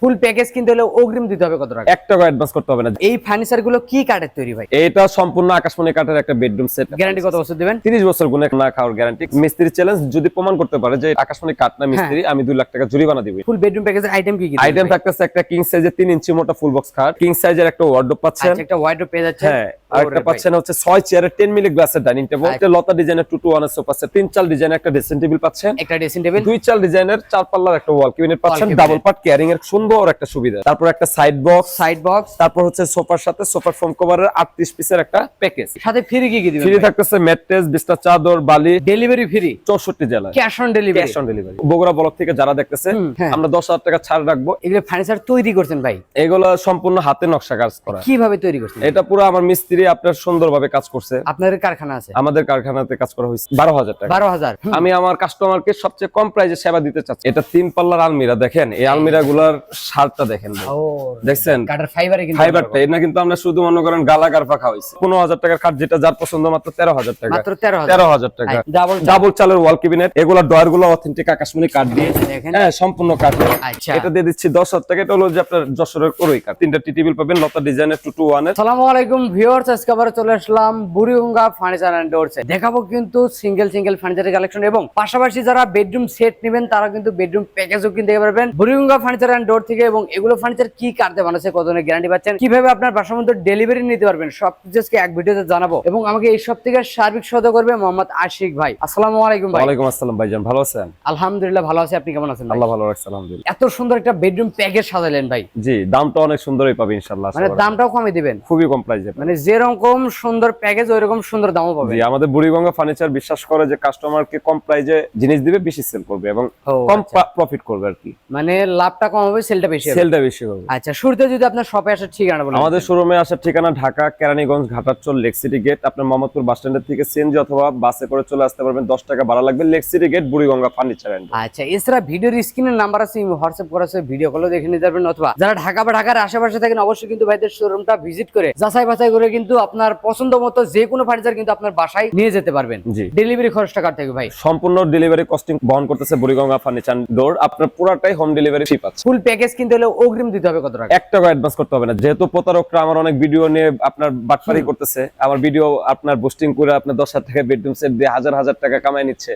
Full package কিনতে হলে অগ্রিম দিতে হবে কত টাকা? এক টাকা অ্যাডভান্স করতে হবে না। এই ফার্নিচারগুলো কি কাঠের তৈরি ভাই? এটা সম্পূর্ণ আকাশমণি কাঠের একটা বেডরুম সেট গ্যারান্টি কত বছর দিবেন? তিরিশ বছর গুণে না খাওয়ার গ্যারান্টি মিস্ত্রি চ্যালেঞ্জ যদি প্রমাণ করতে পারে যে আকাশমণি কাঠ না মিস্ত্রি আমি দুই লাখ টাকা জরিমানা দিব। ফুল বেডরুম প্যাকেজের আইটেম কি কি আইটেম থাকতেছে একটা কিং সাইজের তিন ইঞ্চি মোটা ফুল বক্স খাট। কিং সাইজের একটা ওয়ার্ডরোব পাচ্ছেন। আচ্ছা একটা ওয়ার্ডরোব পেয়ে যাচ্ছে হ্যাঁ আর একটা পাচ্ছেন হচ্ছে ছয় চেয়ারের টেন মিলি গ্লাসের ডাইনিং টেবিল। একটা লতা ডিজাইনের two two one sofa set তিন চাল ডিজাইনের একটা ড্রেসিং টেবিল পাচ্ছেন। একটা ড্রেসিং টেবিল দুই চাল ডিজাইনের চার পাল্লার একটা ওয়াল ক্যাবিনেট পাচ্ছেন। ডাবল পার্ট ক্যারিং এর সুন্দর একটা সুবিধা। তারপর একটা সাইড বক্স সাইড বক্স তারপর হচ্ছে সোফার সাথে সোফার ফোম কভারের আটত্রিশ পিসের একটা প্যাকেজ সাথে ফ্রি কি কি দিবেন ফ্রি থাকতেছে ম্যাট্রেস বিছনা চাদর বালি। ডেলিভারি ফ্রি চৌষট্টি জেলায়। Cash on delivery cash on delivery Bogura block থেকে যারা দেখতেছে হ্যাঁ। আমরা দশ হাজার টাকা ছাড় রাখব। এগুলো ফার্নিচার তৈরি করছেন ভাই। এগুলো সম্পূর্ণ হাতে নকশা কাজ করা। কীভাবে তৈরি করছেন? এটা পুরো আমার মিস্ত্রি আপনার সুন্দরভাবে কাজ করছে। আপনাদের কারখানা আছে? আমাদের কারখানাতে কাজ করা হয়েছে বারো হাজার টাকা। বারো হাজার আমি আমার কাস্টমারকে সবচেয়ে কম প্রাইসে সেবা দিতে চাচ্ছি। এটা তিন পাল্লার আলমিরা দেখেন এই আলমিরা গুলার সারটা দেখেন দেখছেন? ফাইবারটা এটা কিন্তু আমরা শুধু মনে করেন গালা গারফা খাওয়াইছি। পনেরো হাজার টাকার খাট যেটা যার পছন্দ মাত্র তেরো হাজার টাকা। মাত্র তেরো হাজার। টাকা। ডাবল ডাবল চালের ওয়াল ক্যাবিনেট এগুলা ডয়ারগুলো অথেন্টিক আকাশমণি কাঠ দিয়ে। হ্যাঁ সম্পূর্ণ কাঠ। আচ্ছা। এটা দিয়ে দিচ্ছি দশ হাজার টাকা এটা হলো যে আপনার যশোরের করই কাঠ। তিনটা টি টেবিল পাবেন লতা ডিজাইনের টু টু ভিউয়ার্স আজকে আবার চলে আসলাম বুড়িগঙ্গা ফার্নিচার এন্ড ডোরস দেখাবো কিন্তু সিঙ্গেল সিঙ্গেল ফার্নিচারের কালেকশন এবং পাশাপাশি যারা বেডরুম সেট নেবেন তারা কিন্তু বেডরুম প্যাকেজও কিনতে পারবেন। বুড়িগঙ্গা ফার্নিচার এন্ড ডোর থেকে এবং এগুলো ফার্নিচার কি কাটতে বানাচ্ছে কত গ্যারান্টি পাচ্ছেন কীভাবে আপনার বাসার মধ্যে ডেলিভারি নিতে পারবেন সব কিছু এক ভিডিওতে জানাব। এবং আমাকে এই সব থেকে সার্বিক সহায়তা করবে মোহাম্মদ আশিক ভাই। আসসালামু আলাইকুম ভাই। ওয়ালাইকুম আসসালাম ভাইজান ভালো আছেন? আলহামদুলিল্লাহ ভালো আছি আপনি কেমন আছেন আল্লাহ ভালো রাখছে আলহামদুলিল্লাহ। এত সুন্দর একটা বেডরুম প্যাকেজ সাজালেন ভাই। জি দামটা অনেক সুন্দরই পাবে ইনশাল্লাহ মানে দামটাও কমে দিবেন। খুবই কম প্রাইসে মানে যেরকম সুন্দর প্যাকেজ ওই রকম সুন্দর দামও পাবে। আমাদের বুড়িগঙ্গা ফার্নিচার বিশ্বাস করে যে কাস্টমারকে কম প্রাইসে জিনিস দিবে বেশি সেল করবে এবং কম আচ্ছা। প্রফিট করবে আর কি। মানে লাভটা কম হবে সেলটা বেশি হবে। সেলটা বেশি হবে। আচ্ছা শুরুতে যদি আপনার শপে আসার ঠিকানা বলেন। আমাদের শোরুমে আসার ঠিকানা Dhaka Keraniganj Ghatarchar lake city gate আপনার মোহাম্মদপুর বাস স্ট্যান্ডের থেকে সিএনজি অথবা বাসে করে চলে আসতে পারবেন। দশ টাকা ভাড়া লাগবে lake city gate Buriganga furniture and আচ্ছা এছাড়া ভিডিওর স্ক্রিনের নাম্বার আছে হোয়াটসঅ্যাপ করা আছে ভিডিও কলও দেখে নিতে পারবেন। অথবা যারা ঢাকা বা ঢাকার আশেপাশে থাকেন অবশ্যই কিন্তু ভাইদের শোরুমটা ভিজিট করে যাচাই বাছাই করে কিন্তু আপনার পছন্দ মতো যে কোনো ফার্নিচার কিন্তু আপনার বাসায় নিয়ে যেতে পারবেন। ডেলিভারি খরচটা কার থেকে ভাই? সম্পূর্ণ ডেলিভারি কস্টিং বহন করতেছে বুড়িগঙ্গা ফার্নিচার ডোর আপনার পুরাটাই হোম ডেলিভারি ফ্রি পাচ্ছে। ফুল প্যাকেজ কিনতে হলে অগ্রিম দিতে হবে কত টাকা? এক টাকা অ্যাডভান্স করতে হবে না। যেহেতু প্রতারকরা আমার অনেক ভিডিও নিয়ে আপনার বাটফারি করতেছে আমার ভিডিও আপনার বুস্টিং করে আপনার দশ হাজার টাকা বেডরুম সেট দিয়ে হাজার হাজার টাকা কামাই নিচ্ছে।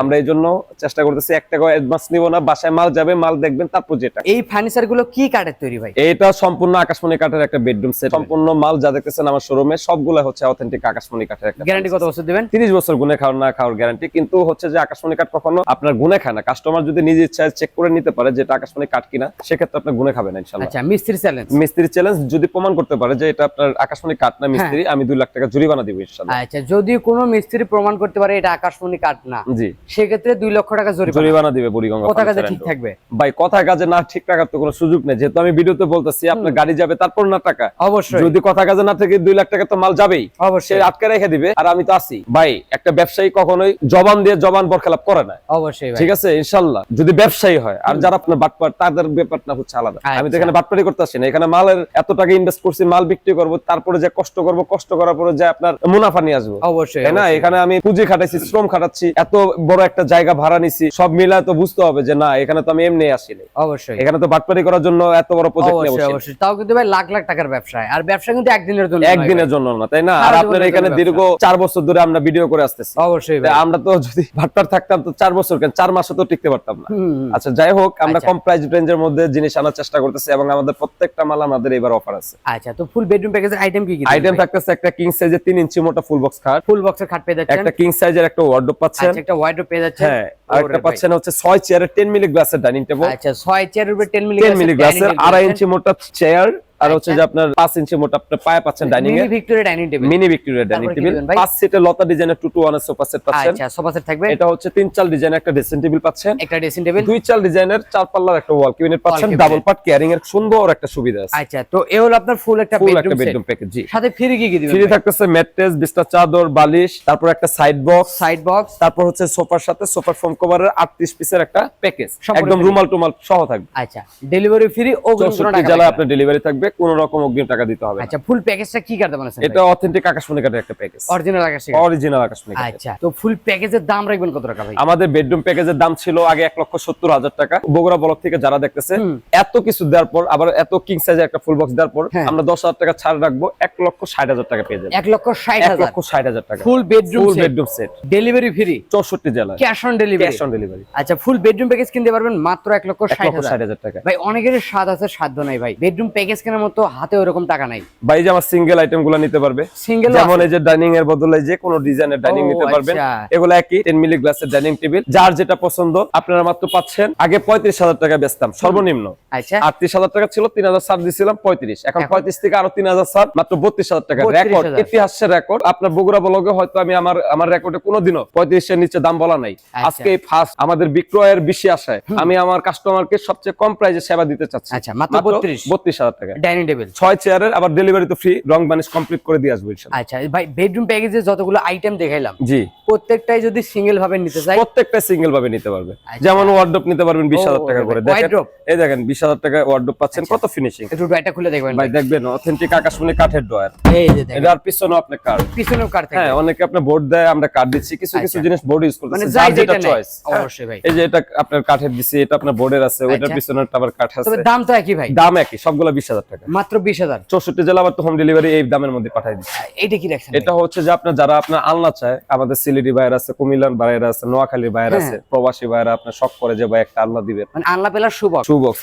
আমরা এই জন্য চেষ্টা করতেছি এক টাকা অ্যাডভান্স নিব না বাসায় মাল যাবে মাল দেখবেন তারপর যেটা এই ফার্নিচারগুলো কি কাঠের তৈরি ভাই? এটা সম্পূর্ণ আকাশমণি কাঠের একটা বেডরুম সেট সম্পূর্ণ মাল যা দেখতেছেন আমার শোরুমে সবগুলো হচ্ছে অথেন্টিক আকাশমণি কাঠের একটা গ্যারান্টি কত বছর দিবেন? তিরিশ বছর গুনে খাওয়ার না খাওয়ার গ্যারান্টি কিন্তু হচ্ছে যে আকাশমণি কাঠ কখনো আপনার গুনে খায় না। কাস্টমার যদি নিজে ইচ্ছায় চেক করে নিতে পারে যে এটা আকাশমণি কাঠ কিনা সেক্ষেত্রে আপনার গুনে খাবে না ইনশাল্লাহ আচ্ছা মিস্ত্রি চ্যালেঞ্জ মিস্ত্রি চ্যালেঞ্জ যদি প্রমাণ করতে পারে যে এটা আপনার আকাশমণি কাঠ না মিস্ত্রি আমি দুই লাখ টাকা জরিমানা দিব ইনশাল্লাহ আচ্ছা যদি কোনো মিস্ত্রি প্রমাণ করতে পারে এটা আকাশমণি কাঠ না জি। সেক্ষেত্রে দুই লক্ষ টাকা জরিমানা। দিবে বুড়িগঙ্গা কথা কাজে ঠিক থাকবে? ভাই কথা কাজে না ঠিক রাখার তো কোনো সুযোগ নেই। যেহেতু আমি ভিডিওতে বলতেছি আপনার গাড়ি যাবে তারপর না টাকা অবশ্যই। যদি কথা কাজে না থেকে দুই লাখ টাকা তো মাল যাবেই। সে অবশ্যই আটকে রেখে দিবে আর আমি তো আছি। ভাই একটা ব্যবসায়ী কখনোই জবান দিয়ে জবান বরখেলাপ করে না। অবশ্যই ঠিক আছে? ইনশাল্লাহ। যদি ব্যবসায়ী হয় আর যারা আপনার বাটপার তাদের ব্যাপারটা হচ্ছে আলাদা। আমি তো আচ্ছা। এখানে বাটপারি করতে আসি না। এখানে মালের এত টাকা ইনভেস্ট করছি মাল বিক্রি করব তারপরে যে কষ্ট করব কষ্ট করার পরে যে আপনার মুনাফা নিয়ে আসব। অবশ্যই তাই না? এখানে আমি পুঁজি খাটাইছি শ্রম খাটাচ্ছি এত বড় একটা জায়গা ভাড়া নিছি সব মিলায় তো বুঝতে হবে যে না এখানে তো আমি এমনি আসিনি। অবশ্যই। এখানে তো বাটপারি করার জন্য এত বড় প্রজেক্ট নিয়ে অবশ্যই বসে। তাও কিন্তু ভাই লাখ লাখ টাকার ব্যবসায় আর ব্যবসা কিন্তু একদিনের জন্য নয় একদিনের জন্য না তাই না? আর আপনার এখানে দীর্ঘ চার বছর ধরে আমরা ভিডিও করে আসতেছি। অবশ্যই আমরা তো যদি ভাটপার থাকতাম তো চার বছর কেন? চার মাসও তো টিকতে পারতাম না। আচ্ছা যাই হোক আমরা আচ্ছা। কম প্রাইস রেঞ্জের মধ্যে জিনিস আনার চেষ্টা করতেছি এবং আমাদের প্রত্যেকটা মাল আমাদের এবার অফার আছে। আচ্ছা তো ফুল বেডরুম প্যাকেজের আইটেম কি কি আইটেম থাকতেছে একটা কিং সাইজের তিন ইঞ্চি মোটা ফুল বক্স খাট। ফুল বক্সের খাট পেয়ে যাচ্ছেন। একটা কিং সাইজের একটা ওয়ার্ডরোব পাচ্ছেন। আচ্ছা একটা ওয়াইড পেয়ে যাচ্ছেন। হ্যাঁ আর একটা পাচ্ছেন হচ্ছে ছয় চেয়ারের টেন মিলি গ্লাসের ডাইনিং টেবিল আচ্ছা ছয় চেয়ারের উপরে টেন মিলি টেন মিলি গ্লাসের আড়াই ইঞ্চি মোটা চেয়ার আর হচ্ছে যে আপনার পাঁচ ইঞ্চি মোটা আপনার পায়ে পাচ্ছেন dining mini Victoria dining table mini Victoria dining table দিবেন ভাই? পাঁচ সিটের লতা ডিজাইনের টু টু ওয়ানের সোফা সেট পাচ্ছেন। আচ্ছা সোফা সেট থাকবে। এটা হচ্ছে তিন চাল ডিজাইনের একটা ড্রেসিং টেবিল পাচ্ছেন। একটা ড্রেসিং টেবিল দুই চাল ডিজাইনের চার পাল্লার একটা ওয়াল ক্যাবিনেট পাচ্ছেন। ডাবল পার্ট ক্যারিং এর সুন্দর একটা সুবিধা আছে। আচ্ছা তো এ হলো আপনার ফুল একটা ফুল একটা বেডরুম বেডরুম প্যাকেজ জি। সাথে ফ্রি কি কি দিবেন ফ্রি থাকতেছে ম্যাট্রেস বিছনা চাদর বালিশ তারপর একটা সাইড বক্স সাইড বক্স তারপর হচ্ছে সোফার সাথে সোফার ফোম কভারের 38 পিসের একটা প্যাকেজ একদম রুমাল টুমাল সহ থাকবে। আচ্ছা ডেলিভারি ফ্রি কোনো টাকা না। আপনার ডেলিভারি থাকবে। কোনো রকম অগ্রিম টাকা দিতে হবে আচ্ছা ফুল প্যাকেজটা কি কাটতে বানাচ্ছেন এটা অথেন্টিক আকাশমণি কাঠের একটা প্যাকেজ অরিজিনাল আকাশ অরিজিনাল আকাশমণি আচ্ছা তো ফুল প্যাকেজের দাম রাখবেন কত টাকা ভাই? আমাদের বেডরুম প্যাকেজের দাম ছিল আগে এক লক্ষ সত্তর হাজার টাকা। বগুড়া ব্লক থেকে যারা দেখতেছে এত কিছু দেওয়ার পর আবার এত কিং সাইজের একটা ফুল বক্স দেওয়ার পর হ্যাঁ। আমরা দশ হাজার টাকা ছাড় রাখব এক লক্ষ ষাট হাজার টাকা পেয়ে যাবেন এক লক্ষ ষাট এক হাজার। লক্ষ ষাট হাজার টাকা। Full bedroom full bedroom set delivery free চৌষট্টি জেলায়। Cash on delivery cash on delivery আচ্ছা ফুল বেডরুম প্যাকেজ কিনতে পারবেন মাত্র এক লক্ষ এক ষাট লক্ষ হাজার। ষাট হাজার টাকা। ভাই অনেকের স্বাদ আছে সাধ্য নাই ভাই। বেডরুম প্যাকেজ কেনার মতো হাতে ওরকম টাকা নাই। ভাই যে আমার সিঙ্গেল আইটেমগুলো নিতে পারবে সিঙ্গেল যেমন এই যে ডাইনিং এর বদলে যে কোনো ডিজাইনের ডাইনিং নিতে পারবেন। আচ্ছা। এগুলো একই টেন মিলি গ্লাসের ডাইনিং টেবিল যার যেটা পছন্দ আপনারা মাত্র পাচ্ছেন আগে পঁয়ত্রিশ হাজার টাকা বেচতাম সর্বনিম্ন। আচ্ছা। আটত্রিশ হাজার টাকা ছিল তিন হাজার ছাড় দিয়েছিলাম পঁয়ত্রিশ। এখন এখন- পঁয়ত্রিশ থেকে আরও তিন হাজার ছাড় মাত্র বত্রিশ হাজার টাকা রেকর্ড ইতিহাসের রেকর্ড আপনার বগুড়া ব্লগে হয়তো আমি আমার আমার রেকর্ডে কোনোদিনও পঁয়ত্রিশের নিচে দাম বলা নাই। আচ্ছা। আজকে ফার্স্ট আমাদের বিক্রয়ের বেশি আশায় আমি আমার কাস্টমারকে সবচেয়ে কম প্রাইসে সেবা দিতে চাচ্ছি। আচ্ছা, মাত্র 32 বত্রিশ। হাজার টাকা ডাইনিং টেবিল? ছয় চেয়ারের আবার ডেলিভারি তো ফ্রি রং বানিশ কমপ্লিট করে দিয়ে আসব আচ্ছা ভাই বেডরুম প্যাকেজে যতগুলো আইটেম দেখাইলাম জি। প্রত্যেকটাই যদি সিঙ্গেল ভাবে নিতে চাই? প্রত্যেকটা সিঙ্গেল ভাবে নিতে পারবে। আচ্ছা। যেমন ওয়ার্ডরোব নিতে পারবেন বিশ হাজার ও, টাকা করে। দেখেন এই দেখেন বিশ হাজার টাকা ওয়ার্ডরোব পাচ্ছেন কত ফিনিশিং একটু ড্রয়ারটা খুলে দেখবেন ভাই দেখবেন অথেন্টিক আকাশমণি কাঠের ডয়ার এই যে দেখেন। এটার পিছনে আপনার কার্ড পিছনেও কার থেকে। হ্যাঁ অনেকে আপনার বোর্ড দেয় আমরা কার্ড দিচ্ছি কিছু কিছু আচ্ছা। জিনিস বোর্ড ইউজ মানে করতেছে যার যেটা চয়েস অবশ্যই ভাই। এই যে এটা আপনার কাঠের দিছি এটা আপনার বোর্ডের আছে ওইটার আচ্ছা। পিছনে আবার কাঠ আছে। তবে দাম তো একই ভাই। দাম একই সবগুলো বিশ হাজার টাকা। মাত্র বিশ হাজার। চৌষট্টি জেলা আবার হোম ডেলিভারি এই দামের মধ্যে পাঠাই দিচ্ছি। এইটা কি রাখছেন এটা হচ্ছে যে আপনার যারা আপনার আলনা চায় আমাদের সিলেটি বাইরে আছে কুমিল্লার বাইরে আছে নোয়াখালীর বাইরে হ্যাঁ। আছে প্রবাসী বাইরে আপনার শখ করে যে ভাই একটা আলনা দিবেন মানে আনলা পেলার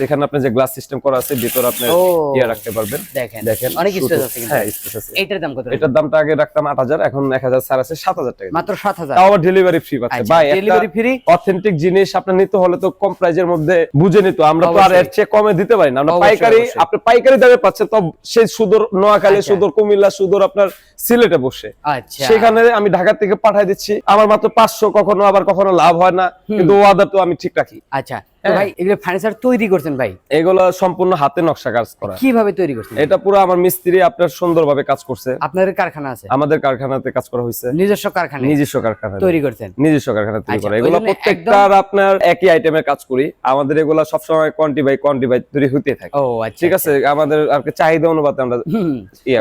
এখানে আপনি যে গ্লাস সিস্টেম করা আছে ভিতরে আপনি। ইয়ে রাখতে পারবেন। দেখেন দেখেন অনেক স্পেস আছে কিন্তু। হ্যাঁ স্পেস আছে। এইটার দাম কত? এটার দামটা আগে রাখতাম আট হাজার এখন এক হাজার ছাড় আছে সাত হাজার টাকা। মাত্র সাত হাজার। তাও আবার ডেলিভারি ফ্রি পাচ্ছে। আচ্ছা, ভাই delivery free? অথেন্টিক জিনিস আপনার নিতে হলে তো কম প্রাইজের মধ্যে বুঝে নিত আমরা তো আর এর চেয়ে কমে দিতে পারি না। আমরা পাইকারি আপনি পাইকারি দামে পাচ্ছেন তো সেই সুদর নোয়াখালী সুদর কুমিল্লা সুদর আপনার সিলেটে বসে। আচ্ছা। সেখানে আমি ঢাকা থেকে পাঠাই দিচ্ছি। আমার মাত্র পাঁচশো কখনো আবার কখনো লাভ হয় না। কিন্তু ওয়াদা তো আমি ঠিক রাখি। আচ্ছা। ভাই এগুলো ফার্নিচার তৈরি করছেন ভাই? এগুলো সম্পূর্ণ হাতে নকশা কাজ করা। কীভাবে তৈরি করছেন? এটা পুরো আমার মিস্ত্রি আপনার সুন্দরভাবে কাজ করছে। আপনাদের কারখানা আছে? আমাদের কারখানাতে কাজ করা হয়েছে। নিজস্ব কারখানা? নিজস্ব কারখানা তৈরি করছেন? নিজস্ব কারখানা তৈরি আচ্ছা, করা। এগুলো প্রত্যেকটার আপনার একই আইটেমের কাজ করি। আমাদের এগুলো সবসময় কোয়ান্টি বাই কোয়ান্টি বাই তৈরি হতে থাকে। ও আচ্ছা ঠিক আছে? আমাদের আর চাহিদা অনুপাতে আমরা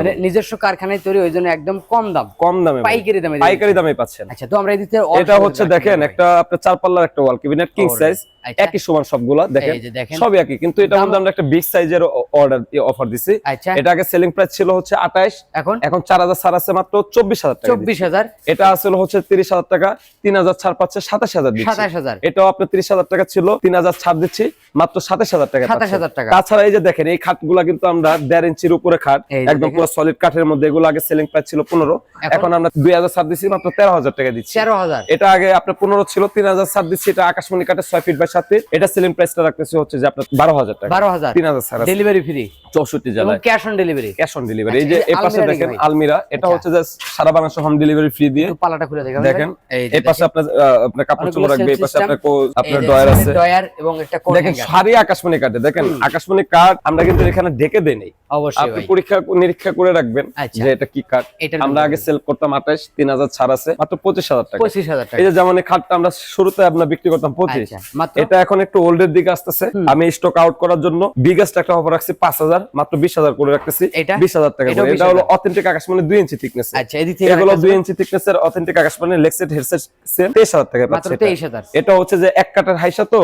মানে নিজস্ব কারখানায় তৈরি ওই জন্য একদম কম দাম? কম দামে পাইকারি দামে পাইকারি দামে পাচ্ছেন। আচ্ছা তো আমরা এই দিতে এটা হচ্ছে দেখেন একটা আপনার চার পাল্লার একটা ওয়াল ক্যাবিনেট কিং সাইজ আচ্ছা। একই সমান সবগুলা দেখেন। সব একই কিন্তু এটার মধ্যে আমরা একটা বিগ সাইজের অর্ডার অফার দিছি। আচ্ছা। এটা আগে সেলিং প্রাইস ছিল হচ্ছে আঠাশ এখন? এখন চার হাজার ছাড় আছে মাত্র চব্বিশ হাজার টাকা চব্বিশ হাজার। দিচ্ছি। এটা আসলে হচ্ছে তিরিশ হাজার টাকা তিন হাজার ছাড় পাচ্ছে সাতাশ হাজার দিচ্ছি। সাতাশ হাজার। এটাও আপনার তিরিশ হাজার টাকা ছিল তিন হাজার ছাড় দিচ্ছি মাত্র সাতাশ হাজার টাকা 27,000 টাকা। তাছাড়া এই যে দেখেন এই খাটগুলা কিন্তু আমরা দেড় ইঞ্চির উপরে খাট একদম পুরো সলিড কাঠের মধ্যে এগুলো আগে সেলিং প্রাইস ছিল পনেরো এখন? এখন আমরা দুই হাজার ছাড় দিচ্ছি মাত্র তেরো হাজার টাকা দিচ্ছি। তেরো হাজার। এটা আগে আপনার পনেরো ছিল তিন হাজার ছাড় দিচ্ছি এটা আকাশমণি কাঠের ছয় ফিট বাই ফিট এটা সেলিং প্রাইসটা রাখতেছি হচ্ছে যে আপনার বারো হাজার টাকা। বারো হাজার। তিন হাজার ছাড় ডেলিভারি ফ্রি চৌষট্টি জেলায় cash on delivery cash on delivery এই যে এই পাশে দেখেন আলমিরা এটা। হচ্ছে যে সারা বাংলাদেশ হোম ডেলিভারি ফ্রি দিয়ে। পালাটা খুলে দেখেন দেখেন এই পাশে আপনার আপনার কাপড় চোপড় রাখবে এই পাশে আপনার আপনার ডয়ার আছে। ডয়ার এবং একটা কোট দেখেন। সারি আকাশমণি কাটে দেখেন আকাশমণি কাঠ আমরা কিন্তু এখানে ঢেকে দেই নাই। অবশ্যই আপনি পরীক্ষা নিরীক্ষা করে রাখবেন আচ্ছা। যে এটা কি এটার আমরা আগে সেল করতাম আঠাশ তিন হাজার ছাড় আছে মাত্র পঁচিশ হাজার টাকা। পঁচিশ হাজার টাকা। এই যে যেমন খাটটা আমরা শুরুতে আপনার বিক্রি করতাম পঁচিশ আচ্ছা মাত্র এটা এখন একটু ওল্ডের দিকে আসতেছে। আমি স্টক আউট করার জন্য বিগেস্ট একটা অফার রাখছি পাঁচ হাজার মাত্র বিশ হাজার করে রাখতেছি? বিশ হাজার টাকা এটা হলো অথেন্টিক আকাশ মানে দুই ইঞ্চি থিকনেস আচ্ছা এদিক থেকে এগুলো দুই ইঞ্চি থিকনেস এর অথেন্টিক আকাশ মানে লেক্সেট হেডসেট সেম তেইশ হাজার টাকা মাত্র পাচ্ছে এটা। তেইশ হাজার। এটা হচ্ছে যে এক কাটার হাইসা তো।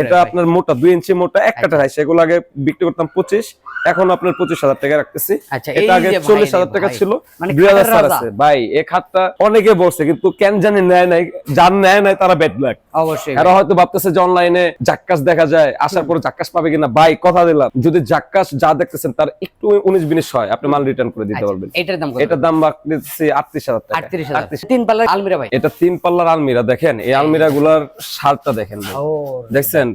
এটা আপনার মোটা দুই ইঞ্চি মোটা এক কাটার হাইসা। এগুলো আগে বিক্রি করতাম পঁচিশ। এখন আপনার পঁচিশ হাজার টাকা রাখতেছি। আচ্ছা, এটা আগে চল্লিশ হাজার টাকা ছিল। মানে দুই হাজার ছাড় আছে। ভাই এই খাটটা অনেকে বলছে কিন্তু কেন জানি নেয় নাই যার নেয় নাই তারা ব্যাড ব্ল্যাক অবশ্যই। এরা হয়তো ভাবতেছে যে অনলাইনে জাক্কাস দেখা যায় আসার পরে জাক্কাস পাবে কিনা? ভাই কথা দিলাম। যদি জাক্কাস যা দেখতেছেন তার একটু উনিশ বিনিশ হয় আপনি মাল রিটার্ন করে দিতে আচ্ছা, পারবেন। এটার দাম এটার দাম রাখতেছি আটত্রিশ হাজার টাকা। আটত্রিশ হাজার। 38,000 তিন পাল্লার আলমিরা ভাই? এটা তিন পাল্লার আলমিরা দেখেন এই আলমিরা গুলার সারটা দেখেন দেখছেন?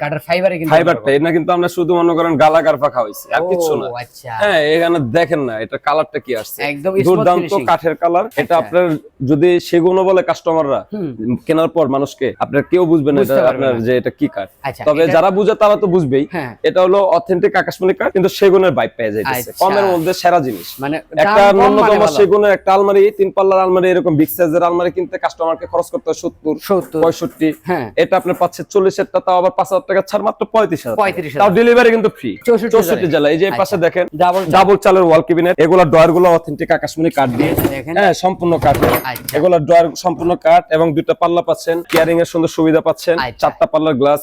ফাইবারটা এটা কিন্তু আমরা শুধু মনে করেন গালা গার পাখা হয়েছে আর কিছু না। আচ্ছা। হ্যাঁ এখানে দেখেন না এটা কালারটা কি আসছে? একদম দুর্দান্ত কাঠের কালার এটা আচ্ছা। আপনার যদি সেগুনও বলে কাস্টমাররা কেনার পর মানুষকে আপনার কেউ বুঝবে না এটা আপনার যে এটা কি কাঠ। আচ্ছা, তবে যারা বুঝে তারা তো বুঝবেই। হ্যাঁ। এটা হলো অথেন্টিক আকাশমণি কাঠ কিন্তু সেগুনের বাইক পেয়ে যাইতেছে। কমের মধ্যে সেরা জিনিস। মানে একটা কম মানে ন্যূনতম সেগুনের একটা আলমারি তিন পাল্লার আলমারি এরকম বিগ সাইজের আলমারি কিনতে কাস্টমারকে খরচ করতে হয় সত্তর পঁয়ষট্টি। হ্যাঁ। এটা আপনার পাচ্ছে চল্লিশ এরটা তাও আবার পাঁচ হাজার টাকা ছাড় মাত্র পঁয়ত্রিশ হাজার তাও ডেলিভারি কিন্তু ফ্রি চৌষট্টি জেলা এই যে পাশে দেখেন ডাবল চালের ওয়াল কেবিনেট এগুলা ডয়ারগুলো অথেন্টিক আকাশমণি কাঠ দিয়ে। হ্যাঁ সম্পূর্ণ কাঠ। এগুলা ডয়ার সম্পূর্ণ কাঠ এবং দুইটা পাল্লা পাচ্ছেন। কেয়ারিং এর সুন্দর সুবিধা পাচ্ছেন। আচ্ছা। চারটা পাল্লার গ্লাস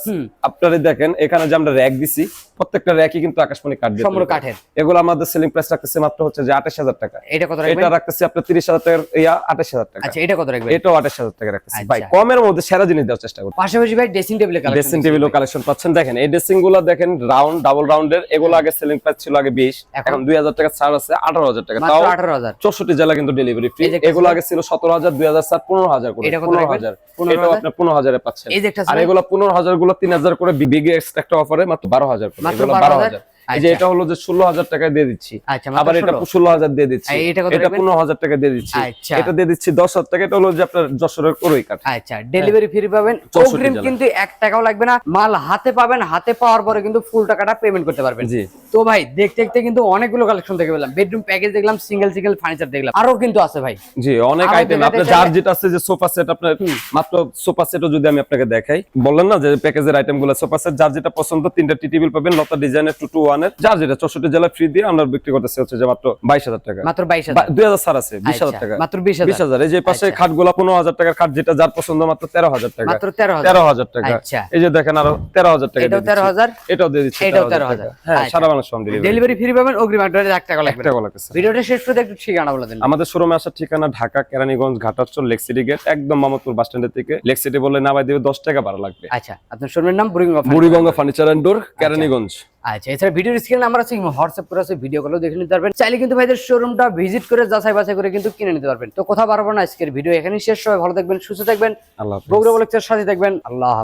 আপনারা দেখেন এখানে যে আমরা র্যাক দিছি প্রত্যেকটা র্যাকই কিন্তু আকাশমণি কাঠ দিয়ে সম্পূর্ণ কাঠের। এগুলো আমাদের সেলিং প্রাইস রাখতেছে মাত্র হচ্ছে যে আঠাশ হাজার টাকা। এটা কত এটা রাখতেছি আপনার তিরিশ হাজার টাকার ইয়া আঠাশ হাজার টাকা। আচ্ছা এটা কত রাখবেন? এটাও আঠাশ হাজার টাকা রাখতেছি। ভাই আচ্ছা। কমের মধ্যে সেরা জিনিস দেওয়ার চেষ্টা করছি। পাশাপাশি ভাই ড্রেসিং কালেকশন ড্রেসিং টেবিলও কালেকশন পাচ্ছেন। দেখেন এই ড্রেসিংগুলো দেখেন রাউন্ড ডাবল রাউন্ডের এগুলো আগে সেলিং প্রাইস ছিল আগে বিশ এখন? দুই হাজার টাকা ছাড় আছে আঠারো হাজার টাকা তাও আঠারো হাজার চৌষট্টি জেলা কিন্তু ডেলিভারি ফ্রি এগুলো আগে ছিল সতেরো হাজার দুই হাজার ছাড় পনেরো হাজার করে পনেরো হাজার 15,000? এটাও আপনার পনেরো হাজারে পাচ্ছেন আর? এগুলো পনেরো হাজারগুলো তিন হাজার করে বিগে একটা অফারে মাত্র বারো হাজার করে মাত্র এগুলো 12,000? বারো হাজার যে আচ্ছা। এটা হলো যে ষোলো হাজার টাকায় দিয়ে দিচ্ছি। আচ্ছা, আবার এটা ষোলো। হাজার দিয়ে দিচ্ছি। এটা? পনেরো হাজার টাকা দিয়ে দিচ্ছি। আচ্ছা। এটা দিয়ে দিচ্ছি দশ হাজার টাকা। এটা হলো যে আপনার যশোরের করই কাঠ। আচ্ছা ডেলিভারি ফ্রি পাবেন। অগ্রিম কিন্তু এক টাকাও লাগবে না। মাল হাতে পাবেন হাতে পাওয়ার পরে কিন্তু ফুল টাকাটা পেমেন্ট করতে পারবেন। জি। তো ভাই দেখতে দেখতে কিন্তু অনেকগুলো কালেকশন দেখে পেলাম। বেডরুম প্যাকেজ দেখলাম সিঙ্গেল সিঙ্গেল ফার্নিচার দেখলাম। আরও কিন্তু আছে ভাই। জি অনেক আইটেম আপনার যার যেটা আছে যে সোফা সেট আপনার মাত্র সোফা সেটও যদি আমি আপনাকে দেখাই। বললেন না যে প্যাকেজের আইটেমগুলো সোফা সেট যার যেটা পছন্দ তিনটা টি টেবিল পাবেন লতা ডিজাইনের টু টু ওয়ান এর যার যেটা চৌষট্টি জেলা ফ্রি দিয়ে আমরা বিক্রি করতেছি হচ্ছে যে মাত্র বাইশ হাজার টাকা। মাত্র বাইশ হাজার। দুই হাজার ছাড় আছে বিশ হাজার আচ্ছা, টাকা। মাত্র 20,000 বিশ হাজার এই যে পাশে আচ্ছা। খাটগুলা পনেরো হাজার টাকার খাট যেটা যার পছন্দ মাত্র তেরো হাজার টাকা। মাত্র তেরো হাজার। তেরো হাজার টাকা। আচ্ছা। এই যে দেখেন আরও তেরো হাজার টাকা দিচ্ছি। 13,000? এটাও দিয়ে দিচ্ছি এটাও 13,000 13,000 টাকা। হ্যাঁ। সারা বাংলাদেশ হোম ডেলিভারি ফ্রি পাবেন অগ্রিম অ্যাডভান্স এক টাকা লাগবে বলা ভিডিওটা শেষ করে একটু ঠিকানা বলে দেন। আমাদের শোরুমে আসার ঠিকানা Dhaka Keraniganj Ghatarchar lake city gate একদম মামতপুর বাস স্ট্যান্ডের থেকে লেক সিটি বললে নামাই দিবে দশ টাকা ভাড়া লাগবে। আচ্ছা আপনার শোরুমের নাম বুড়িং Buriganga furniture and door Keraniganj. আচ্ছা এছাড়া ভিডিওর স্ক্রিনে নাম্বার আছে হোয়াটসঅ্যাপ করে আছে ভিডিও কলও দেখে নিতে পারবেন। চাইলে কিন্তু ভাইদের শোরুমটা ভিজিট করে যাচাই বাছাই করে কিন্তু কিনে নিতে পারবেন। তো কথা বাড়াবো না আজকের ভিডিও এখানেই শেষ। সবাই ভালো থাকবেন সুস্থ থাকবেন। আল্লাহ প্রোগ্রাম বগুড়া বলের সাথে থাকবেন। আল্লাহ।